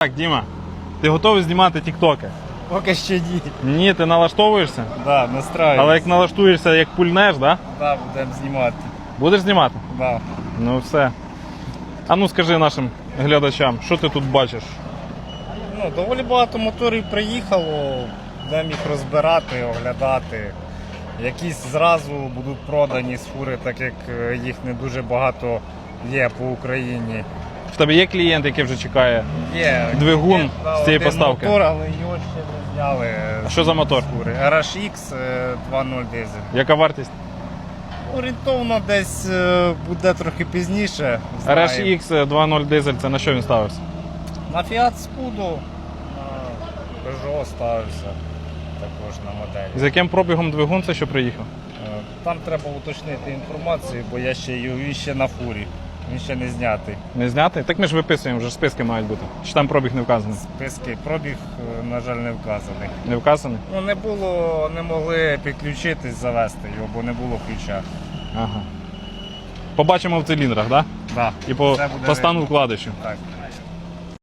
Так, Діма, ти готовий знімати тіктоки? Поки ще ні. Ні, ти налаштовуєшся, Да, настраюсь. але як налаштуєшся, як пульнеш, да? Да, будемо знімати. будеш знімати? Да. Ну все. А ну скажи нашим глядачам, що ти тут бачиш? Ну, доволі багато моторів приїхало, будемо їх розбирати, оглядати. Якісь зразу будуть продані з фури, так як е, їх не дуже багато є по Україні. В тебе є клієнт, який вже чекає. Є Двигун є, з цієї один поставки. Мотор, але його ще не зняли. А що за мотор? RHX е, 2.0 дизель. Яка вартість? Орієнтовно десь е, буде трохи пізніше. RHX 2.0 дизель, це на що він ставився? На Fiat Scudo, на Peugeot ставився також на моделі. З яким пробігом двигун це що приїхав? Е, Там треба уточнити інформацію, бо я ще його ще на фурі. Він ще не знятий. Не знятий? Так ми ж виписуємо, вже ж списки мають бути. Чи там пробіг не вказаний? Списки пробіг, е, на жаль, не вказаний. Не вказаний? Ну не було, не могли підключитись, завести його, бо не було ключа. Ага. Побачимо в циліндрах, так? Да? Да. І по, Це буде по стану видно. вкладишів. Так.